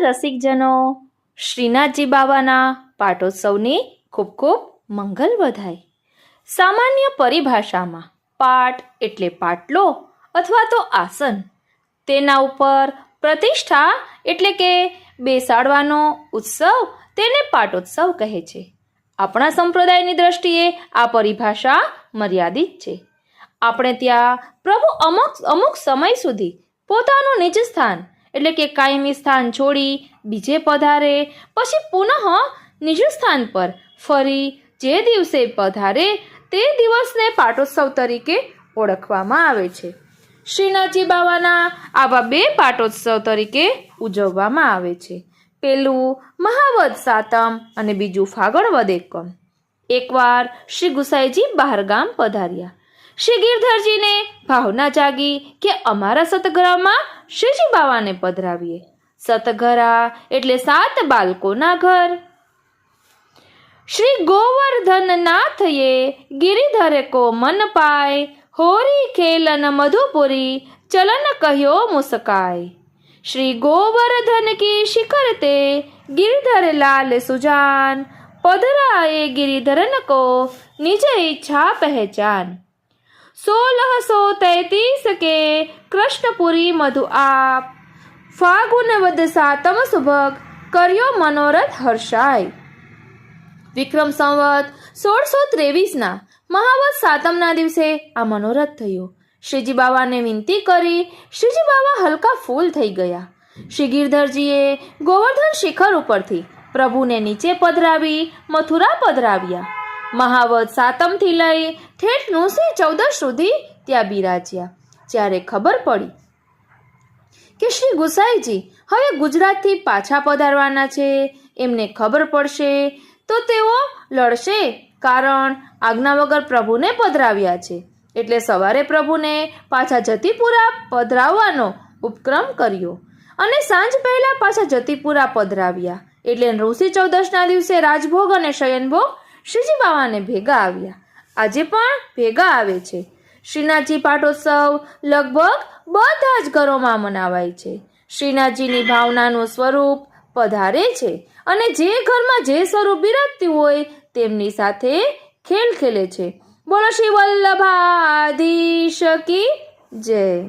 રસિકજનો, શ્રીનાથજી બાવાના પાટોત્સવની ખૂબ ખૂબ મંગલ વધાય. સામાન્ય પરિભાષામાં પાટ એટલે પાટલો અથવા તો આસન. તેના ઉપર પ્રતિષ્ઠા એટલે કે બેસાડવાનો ઉત્સવ તેને પાટોત્સવ કહે છે. આપણા સંપ્રદાયની દ્રષ્ટિએ આ પરિભાષા મર્યાદિત છે. આપણે ત્યાં પ્રભુ અમુક અમુક સમય સુધી પોતાનું નિજ સ્થાન એટલે કે કાયમી સ્થાન છોડી, બીજે પધારે, પછી પુનઃ નિજ સ્થાન પર ફરી જે દિવસે પધારે તે દિવસને પાટોત્સવ તરીકે ઓળખવામાં આવે છે. શ્રીનાથજી બાવાના આવા બે પાટોત્સવ તરીકે ઉજવવામાં આવે છે. પેલું મહાવદ સાતમ અને બીજું ફાગણ વદ એકમ. એકવાર શ્રી ગુસાઈજી બહારગામ પધાર્યા. શ્રી ગિરધરજીને ભાવના જાગી કે અમારા સતઘરામાં શ્રીજી બાવાને પધરાવીએ સતઘરા એટલે સાત બાળકોના ઘર શ્રી ગોવર્ધનનાથએ ગિરિધરે કો મન પાય હોરી ખેલન મધુપુરી ચલન કહ્યો મુસ્કાય શ્રી ગોવર્ધન કી શિખર તે गिरधर लाल सुजान पधराए गिरिधरन को निज इच्छा पहचान સોળસો તેત્રીસ કે કૃષ્ણપુરી મધુ આપ. ફાગુન વદ સાતમ સુભગ કર્યો મનોરથ હર્ષાય. વિક્રમ સંવત સોળસો ત્રેવીસના મહાવત સાતમના દિવસે આ મનોરથ થયો. શ્રીજી બાવાને વિનંતી કરી શ્રીજી બાવા હલકા ફૂલ થઈ ગયા. શ્રી ગિરધરજીએ ગોવર્ધન શિખર ઉપરથી પ્રભુને નીચે પધરાવી મથુરા પધરાવ્યા. મહાવત સાતમથી લઈ ઠેઠ નુસી ચૌદશ સુધી ત્યાં બિરાજ્યા. જ્યારે ખબર પડી કે શ્રી ગુસાઈજી હવે ગુજરાતથી પાછા પધારવાના છે, એમને ખબર પડશે તો તેઓ લડશે કારણ આજ્ઞા વગર પ્રભુને પધરાવ્યા છે. એટલે સવારે પ્રભુને પાછા જતીપુરા પધરાવવાનો ઉપક્રમ કર્યો અને સાંજ પહેલાં પાછા જતીપુરા પધરાવ્યા. એટલે ઋષિ ચૌદશના દિવસે રાજભોગ અને શયનભોગ શ્રીજી બાવાને ભેગા આવ્યા. આજે પણ ભેગા આવે છે. શ્રીનાથજી પાટોત્સવ લગભગ બધા જ ઘરોમાં મનાવાય છે. શ્રીનાથજીની ભાવનાનું સ્વરૂપ પધારે છે અને જે ઘરમાં જે સ્વરૂપ બિરાજતી હોય તેમની સાથે ખેલ ખેલે છે. બોલો શ્રી વલ્લભાધીશ કી જય.